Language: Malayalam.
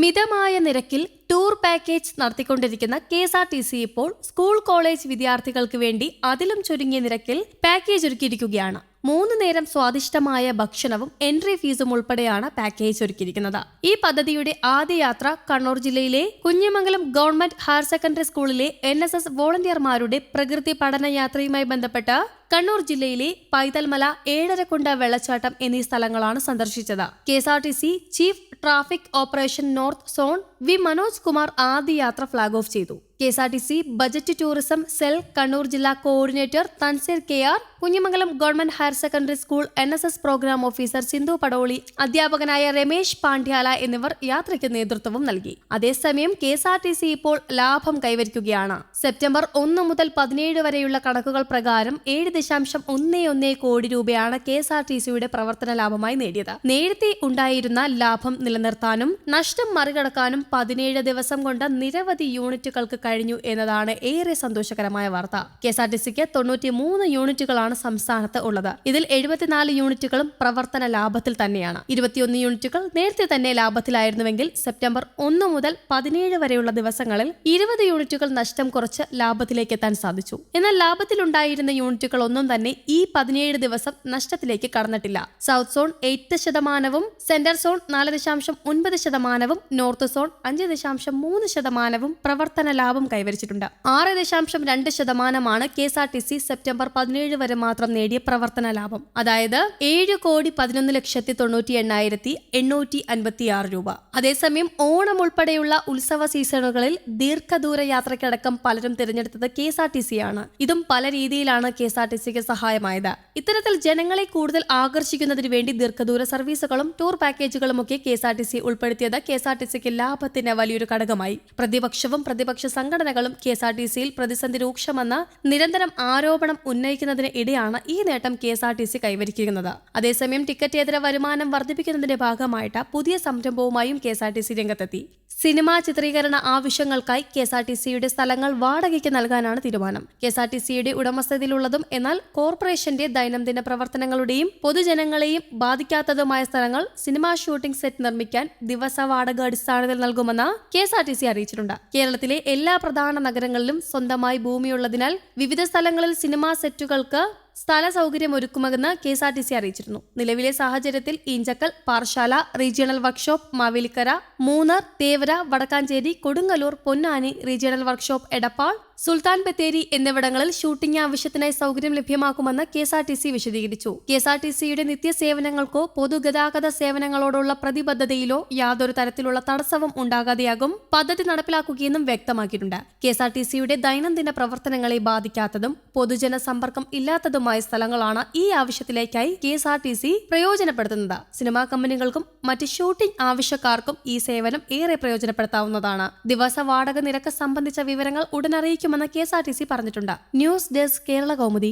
മിതമായ നിരക്കിൽ ടൂർ പാക്കേജ് നടത്തിക്കൊണ്ടിരിക്കുന്ന K S R T C ഇപ്പോൾ സ്കൂൾ കോളേജ് വിദ്യാർത്ഥികൾക്ക് വേണ്ടി അതിലും ചുരുങ്ങിയ നിരക്കിൽ പാക്കേജ് ഒരുക്കിയിരിക്കുകയാണ്. മൂന്ന് നേരം സ്വാദിഷ്ടമായ ഭക്ഷണവും എൻട്രി ഫീസും ഉൾപ്പെടെയാണ് പാക്കേജ് ഒരുക്കിയിരിക്കുന്നത്. ഈ പദ്ധതിയുടെ ആദ്യ യാത്ര കണ്ണൂർ ജില്ലയിലെ കുഞ്ഞമംഗലം ഗവൺമെന്റ് ഹയർ സെക്കൻഡറി സ്കൂളിലെ എൻ വോളണ്ടിയർമാരുടെ പ്രകൃതി പഠന യാത്രയുമായി ബന്ധപ്പെട്ട് കണ്ണൂർ ജില്ലയിലെ പൈതൽമല ഏഴരക്കുണ്ട വെള്ളച്ചാട്ടം എന്നീ സ്ഥലങ്ങളാണ് സന്ദർശിച്ചത്. K S R T C chief traffic operation north zone V Manoj Kumar ആദ്യ യാത്ര ഫ്ളാഗ് ഓഫ് ചെയ്തു. K S R T C budget tourism cell Kannur ജില്ലാ coordinator Thanseer K R Kunhimangalam government higher secondary school N S S programme officer Sindhu Padoli അധ്യാപകനായ രമേശ് പാണ്ഡ്യാല എന്നിവർ യാത്രയ്ക്ക് നേതൃത്വവും നൽകി. അതേസമയം K S R T C ഇപ്പോൾ ലാഭം കൈവരിക്കുകയാണ്. സെപ്റ്റംബർ ഒന്ന് മുതൽ പതിനേഴ് വരെയുള്ള കണക്കുകൾ പ്രകാരം ഏഴ് ദശാംശം ഒന്നേ ഒന്നേ കോടി രൂപയാണ് കെ എസ് ആർ ടി സിയുടെ പ്രവർത്തന ലാഭമായി നേടിയത്. നേരത്തെ ഉണ്ടായിരുന്ന ലാഭം നിലനിർത്താനും നഷ്ടം മറികടക്കാനും പതിനേഴ് ദിവസം കൊണ്ട് നിരവധി യൂണിറ്റുകൾക്ക് കഴിഞ്ഞു എന്നതാണ് ഏറെ സന്തോഷകരമായ വാർത്ത. കെ എസ് ആർ ടി സിക്ക് തൊണ്ണൂറ്റി മൂന്ന് യൂണിറ്റുകളാണ് സംസ്ഥാനത്ത് ഉള്ളത്. ഇതിൽ എഴുപത്തിനാല് യൂണിറ്റുകളും പ്രവർത്തന ലാഭത്തിൽ തന്നെയാണ്. ഇരുപത്തിയൊന്ന് യൂണിറ്റുകൾ നേരത്തെ തന്നെ ലാഭത്തിലായിരുന്നുവെങ്കിൽ സെപ്റ്റംബർ ഒന്ന് മുതൽ പതിനേഴ് വരെയുള്ള ദിവസങ്ങളിൽ ഇരുപത് യൂണിറ്റുകൾ നഷ്ടം കുറച്ച് ലാഭത്തിലേക്ക് എത്താൻ സാധിച്ചു. എന്നാൽ ലാഭത്തിലുണ്ടായിരുന്ന യൂണിറ്റുകൾ ഒന്നും തന്നെ ഈ പതിനേഴ് ദിവസം നഷ്ടത്തിലേക്ക് കടന്നിട്ടില്ല. സൗത്ത് സോൺ എയ്റ്റ് ശതമാനവും സെന്റർ സോൺ നാല് ദശാംശം ഒൻപത് ശതമാനവും നോർത്ത് സോൺ അഞ്ച് ദശാംശം മൂന്ന് ശതമാനവും പ്രവർത്തന ലാഭം കൈവരിച്ചിട്ടുണ്ട്. ആറ് ദശാംശം രണ്ട് ശതമാനമാണ് K S R T C September പതിനേഴ് വരെ മാത്രം നേടിയ പ്രവർത്തന ലാഭം. അതായത് ഏഴ് കോടി പതിനൊന്ന് ലക്ഷത്തി തൊണ്ണൂറ്റി എണ്ണായിരത്തി എണ്ണൂറ്റി അൻപത്തി ആറ് രൂപ. അതേസമയം ഓണം ഉൾപ്പെടെയുള്ള ഉത്സവ സീസണുകളിൽ ദീർഘദൂര യാത്രയ്ക്കടക്കം പലരും തിരഞ്ഞെടുത്തത് K S R T C ആണ്. ഇതും പല രീതിയിലാണ് കെ എസ് ആർ ടി സിക്ക് സഹായമായത്. ഇത്തരത്തിൽ ജനങ്ങളെ കൂടുതൽ ആകർഷിക്കുന്നതിന് വേണ്ടി ദീർഘദൂര സർവീസുകളും ടൂർ പാക്കേജുകളും ഒക്കെ K S R T C ഉൾപ്പെടുത്തിയത് കെ എസ് ആർ ടി സിക്ക് ലാഭത്തിന് വലിയൊരു ഘടകമായി. പ്രതിപക്ഷവും പ്രതിപക്ഷ സംഘടനകളും കെ എസ് ആർ ടി സിയിൽ പ്രതിസന്ധി രൂക്ഷമെന്ന് നിരന്തരം ആരോപണം ഉന്നയിക്കുന്നതിന് ഇടെയാണ് ഈ നേട്ടം K S R T C കൈവരിക്കുന്നത്. അതേസമയം ടിക്കറ്റേതര വരുമാനം വർദ്ധിപ്പിക്കുന്നതിന്റെ ഭാഗമായിട്ട് പുതിയ സംരംഭവുമായും K S R T C രംഗത്തെത്തി. സിനിമാ ചിത്രീകരണ ആവശ്യങ്ങൾക്കായി കെ എസ് ആർ ടി സിയുടെ സ്ഥലങ്ങൾ വാടകയ്ക്ക് നൽകാനാണ് തീരുമാനം. കെ എസ് ആർ ടി സിയുടെ ഉടമസ്ഥതയിലുള്ളതും എന്നാൽ കോർപ്പറേഷന്റെ ദൈനംദിന പ്രവർത്തനങ്ങളുടെയും പൊതുജനങ്ങളെയും ബാധിക്കാത്തതുമായ സ്ഥലങ്ങൾ സിനിമാ ഷൂട്ടിംഗ് സെറ്റ് നിർമ്മിക്കാൻ ദിവസ വാടക അടിസ്ഥാനത്തിൽ നൽകുമെന്ന് K S R T C അറിയിച്ചിട്ടുണ്ട്. കേരളത്തിലെ എല്ലാ പ്രധാന നഗരങ്ങളിലും സ്വന്തമായി ഭൂമിയുള്ളതിനാൽ വിവിധ സ്ഥലങ്ങളിൽ സിനിമാ സെറ്റുകൾക്ക് സ്ഥല സൗകര്യം ഒരുക്കുമെന്ന് K S R T C അറിയിച്ചിരുന്നു. നിലവിലെ സാഹചര്യത്തിൽ Enchakkal Parassala regional workshop Mavelikkara Munnar Thevara Vadakkanchery Kodungallur Ponnani regional workshop Edappal Sultan Bathery എന്നിവിടങ്ങളിൽ ഷൂട്ടിംഗ് ആവശ്യത്തിനായി സൗകര്യം ലഭ്യമാക്കുമെന്ന് K S R T C വിശദീകരിച്ചു. കെ എസ് ആർ ടി സിയുടെ നിത്യസേവനങ്ങൾക്കോ പൊതുഗതാഗത സേവനങ്ങളോടുള്ള പ്രതിബദ്ധതയിലോ യാതൊരു തരത്തിലുള്ള തടസ്സവും ഉണ്ടാകാതെയാകും പദ്ധതി നടപ്പിലാക്കുകയെന്നും വ്യക്തമാക്കിയിട്ടുണ്ട്. കെ എസ് ആർ ടി സിയുടെ ദൈനംദിന പ്രവർത്തനങ്ങളെ ബാധിക്കാത്തതും പൊതുജന സമ്പർക്കം ഇല്ലാത്തതുമായ സ്ഥലങ്ങളാണ് ഈ ആവശ്യത്തിലേക്കായി K S R T C പ്രയോജനപ്പെടുത്തുന്നത്. Cinema കമ്പനികൾക്കും മറ്റ് ഷൂട്ടിംഗ് ആവശ്യക്കാർക്കും ഈ സേവനം ഏറെ പ്രയോജനപ്പെടുത്താവുന്നതാണ്. ദിവസ വാടക നിരക്ക് സംബന്ധിച്ച വിവരങ്ങൾ ഉടൻ അറിയിക്കുമെന്ന് K S R T C പറഞ്ഞിട്ടുണ്ട്. News desk Kerala Kaumudi.